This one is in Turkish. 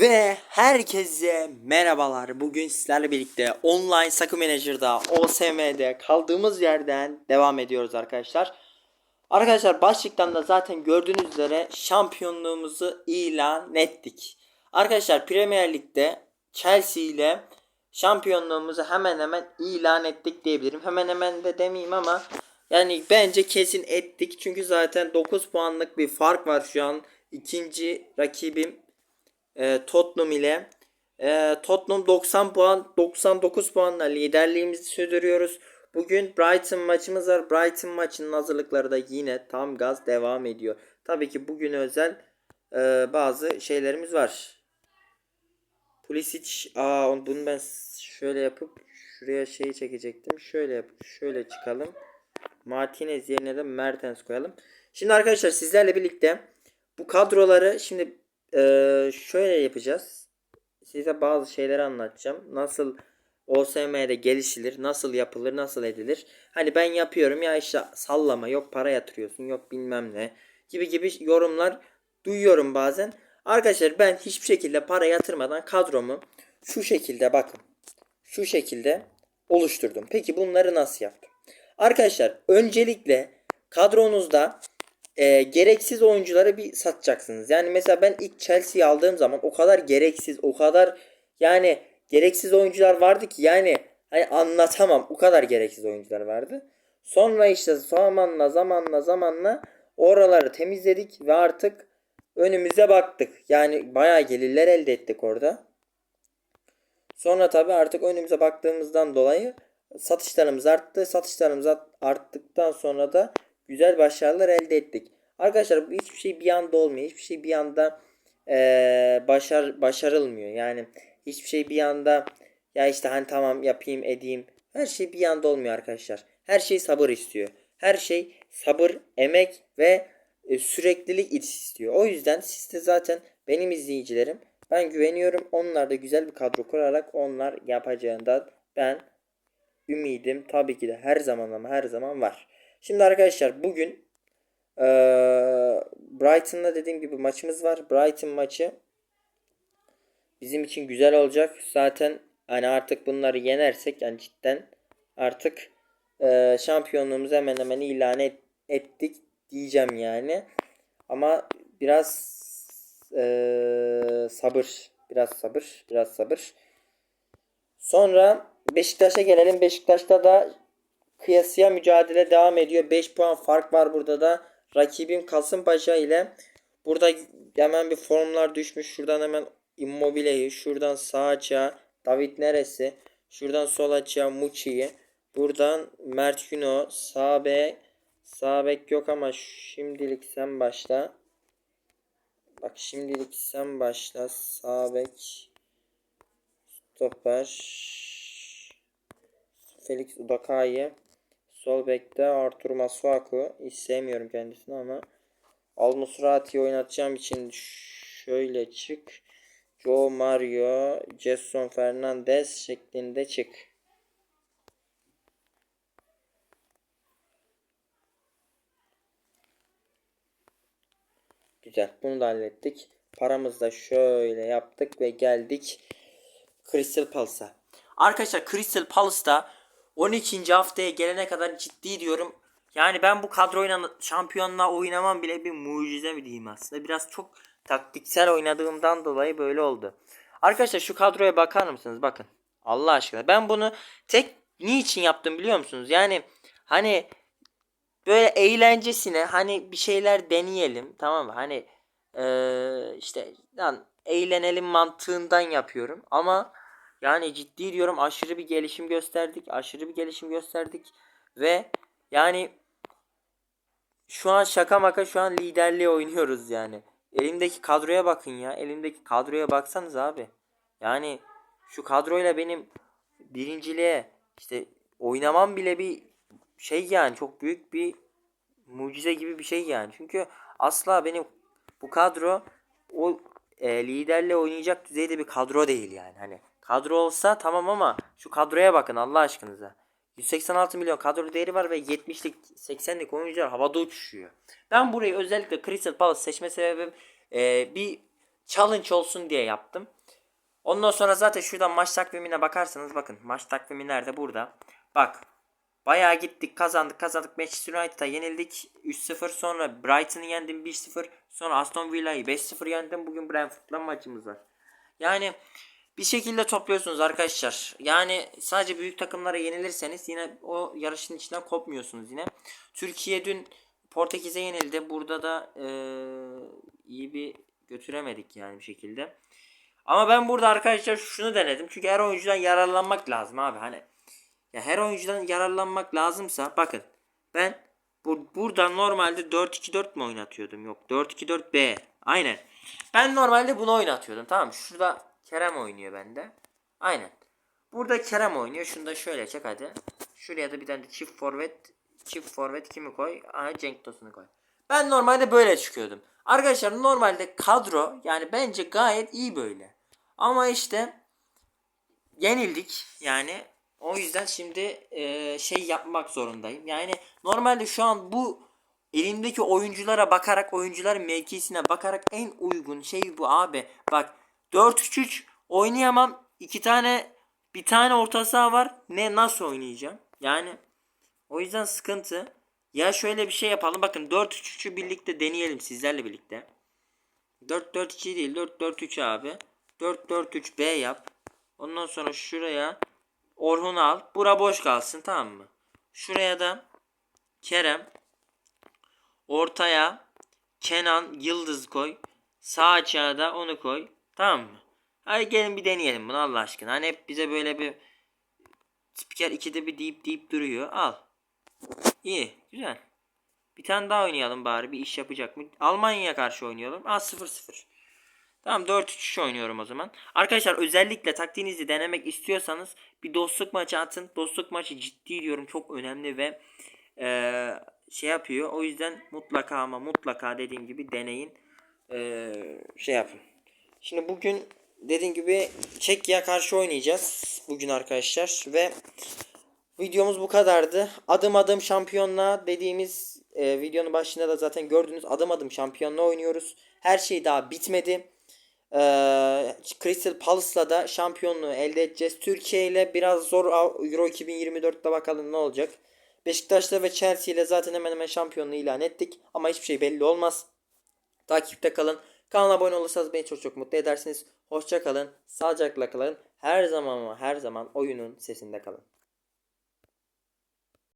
Ve herkese merhabalar. Bugün sizlerle birlikte online Sakı Manager'da OSM'de kaldığımız yerden devam ediyoruz arkadaşlar. Arkadaşlar başlıktan da zaten gördüğünüz üzere şampiyonluğumuzu ilan ettik. Arkadaşlar Premier Lig'de Chelsea ile şampiyonluğumuzu hemen hemen ilan ettik diyebilirim. Hemen hemen de demeyeyim ama yani bence kesin ettik. Çünkü zaten 9 puanlık bir fark var şu an. İkinci rakibim e, Tottenham ile e, Tottenham 90 puan 99 puanla liderliğimizi sürdürüyoruz. Bugün Brighton maçımız var. Brighton maçının hazırlıkları da yine tam gaz devam ediyor. Tabii ki bugün özel e, bazı şeylerimiz var. Pulisic, aa bunu ben şöyle yapıp şuraya şeyi çekecektim. Şöyle yapıp şöyle çıkalım. Martinez yerine de Mertens koyalım. Şimdi arkadaşlar sizlerle birlikte bu kadroları şimdi eee, şöyle yapacağız. Size bazı şeyleri anlatacağım. Nasıl OSM'de gelişilir, nasıl yapılır, nasıl edilir. Hani ben yapıyorum ya işte sallama yok para yatırıyorsun yok bilmem ne gibi gibi yorumlar duyuyorum bazen. Arkadaşlar ben hiçbir şekilde para yatırmadan kadromu şu şekilde bakın. Şu şekilde oluşturdum. Peki bunları nasıl yaptım? Arkadaşlar öncelikle kadronuzda e, gereksiz oyuncuları bir satacaksınız. Yani mesela ben ilk Chelsea'yi aldığım zaman o kadar gereksiz, o kadar yani gereksiz oyuncular vardı ki yani hani anlatamam. O kadar gereksiz oyuncular vardı. Sonra işte zamanla zamanla zamanla oraları temizledik ve artık önümüze baktık. Yani bayağı gelirler elde ettik orada. Sonra tabi artık önümüze baktığımızdan dolayı satışlarımız arttı. Satışlarımız art- arttıktan sonra da güzel başarılar elde ettik. Arkadaşlar bu hiçbir şey bir anda olmuyor. Hiçbir şey bir anda eee, başar başarılmıyor. Yani hiçbir şey bir anda ya işte hani tamam yapayım edeyim. Her şey bir anda olmuyor arkadaşlar. Her şey sabır istiyor. Her şey sabır, emek ve e, süreklilik istiyor. O yüzden siz de zaten benim izleyicilerim ben güveniyorum. Onlar da güzel bir kadro kurarak onlar yapacağından ben ümidim tabii ki de her zaman ama her zaman var. Şimdi arkadaşlar bugün eee Brighton'la dediğim gibi maçımız var. Brighton maçı bizim için güzel olacak. Zaten hani artık bunları yenersek yani cidden artık eee şampiyonluğumuzu hemen hemen ilan et- ettik diyeceğim yani. Ama biraz eee, sabır, biraz sabır, biraz sabır. Sonra Beşiktaş'a gelelim. Beşiktaş'ta da kıyasıya mücadele devam ediyor. 5 puan fark var burada da. Rakibim Kasımpaşa ile burada hemen bir formlar düşmüş. Şuradan hemen Immobile'yi, şuradan sağ açığa David neresi? Şuradan sol açığa Muçi'yi. Buradan Mert Güno, sağ bek, sağ bek yok ama şimdilik sen başla. Bak şimdilik sen başla. Sağ bek. Stoper. Felix Udakaya. Sol bekte Artur Masuaku. Hiç sevmiyorum kendisini ama Al Musrati'yi oynatacağım için şöyle çık. Joe Mario, Jason Fernandez şeklinde çık. Güzel. Bunu da hallettik. Paramızı da şöyle yaptık ve geldik Crystal Palace'a. Arkadaşlar Crystal Palace'da 12. haftaya gelene kadar ciddi diyorum. Yani ben bu kadroyla şampiyonla oynamam bile bir mucize mi diyeyim aslında. Biraz çok taktiksel oynadığımdan dolayı böyle oldu. Arkadaşlar şu kadroya bakar mısınız? Bakın. Allah aşkına. Ben bunu tek niçin yaptım biliyor musunuz? Yani hani böyle eğlencesine hani bir şeyler deneyelim tamam mı? Hani eee, işte lan eğlenelim mantığından yapıyorum ama yani ciddi diyorum aşırı bir gelişim gösterdik. Aşırı bir gelişim gösterdik ve yani şu an şaka maka şu an liderliğe oynuyoruz yani. Elimdeki kadroya bakın ya. Elimdeki kadroya baksanız abi. Yani şu kadroyla benim birinciliğe işte oynamam bile bir şey yani çok büyük bir mucize gibi bir şey yani. Çünkü asla benim bu kadro o e, liderle oynayacak düzeyde bir kadro değil yani. Hani kadro olsa tamam ama şu kadroya bakın Allah aşkınıza. 186 milyon kadro değeri var ve 70'lik 80'lik oyuncular havada uçuşuyor. Ben burayı özellikle Crystal Palace seçme sebebim e, bir challenge olsun diye yaptım. Ondan sonra zaten şuradan maç takvimine bakarsanız bakın maç takvimi nerede burada. Bak bayağı gittik kazandık kazandık Manchester United'a yenildik 3-0 sonra Brighton'ı yendim 1-0 sonra Aston Villa'yı 5-0 yendim bugün Brentford'la maçımız var. Yani bir şekilde topluyorsunuz arkadaşlar. Yani sadece büyük takımlara yenilirseniz yine o yarışın içinden kopmuyorsunuz yine. Türkiye dün Portekiz'e yenildi. Burada da eee, iyi bir götüremedik yani bir şekilde. Ama ben burada arkadaşlar şunu denedim. Çünkü her oyuncudan yararlanmak lazım abi. Hani ya her oyuncudan yararlanmak lazımsa bakın ben bu, burada normalde 4-2-4 mi oynatıyordum? Yok 4-2-4-B. Aynen. Ben normalde bunu oynatıyordum tamam? Şurada Kerem oynuyor bende. Aynen. Burada Kerem oynuyor. Şunu da şöyle çek hadi. Şuraya da bir tane de çift forvet çift forvet kimi koy? Aha Cenk Tosun'u koy. Ben normalde böyle çıkıyordum. Arkadaşlar normalde kadro yani bence gayet iyi böyle. Ama işte yenildik yani o yüzden şimdi e, şey yapmak zorundayım. Yani normalde şu an bu elimdeki oyunculara bakarak oyuncuların mevkisine bakarak en uygun şey bu abi. Bak 4-3-3 oynayamam. iki tane bir tane orta saha var. Ne nasıl oynayacağım? Yani o yüzden sıkıntı. Ya şöyle bir şey yapalım. Bakın 4-3-3'ü birlikte deneyelim sizlerle birlikte. 4-4-2 değil 4-4-3 abi. 4-4-3 B yap. Ondan sonra şuraya Orhun al. Bura boş kalsın tamam mı? Şuraya da Kerem. Ortaya Kenan Yıldız koy. Sağ açığa da onu koy. Tamam mı? Hadi gelin bir deneyelim bunu Allah aşkına. Hani hep bize böyle bir spiker ikide bir deyip deyip duruyor. Al. İyi. Güzel. Bir tane daha oynayalım bari. Bir iş yapacak mı? Almanya'ya karşı oynayalım. Aa 0-0. Tamam 4-3 oynuyorum o zaman. Arkadaşlar özellikle taktiğinizi denemek istiyorsanız bir dostluk maçı atın. Dostluk maçı ciddi diyorum çok önemli ve eee, şey yapıyor. O yüzden mutlaka ama mutlaka dediğim gibi deneyin. Eee, şey yapın. Şimdi bugün dediğim gibi Çekya karşı oynayacağız. Bugün arkadaşlar ve Videomuz bu kadardı. Adım adım şampiyonluğa dediğimiz e, videonun başında da zaten gördünüz. Adım adım şampiyonluğa oynuyoruz. Her şey daha bitmedi. E, Crystal Palace'la da şampiyonluğu elde edeceğiz. Türkiye ile biraz zor Euro 2024'te bakalım ne olacak. Beşiktaş'la ve Chelsea ile zaten hemen hemen şampiyonluğu ilan ettik. Ama hiçbir şey belli olmaz. Takipte kalın. Kanala abone olursanız beni çok çok mutlu edersiniz. Hoşça kalın. Sağlıcakla kalın. Her zaman ama her zaman oyunun sesinde kalın.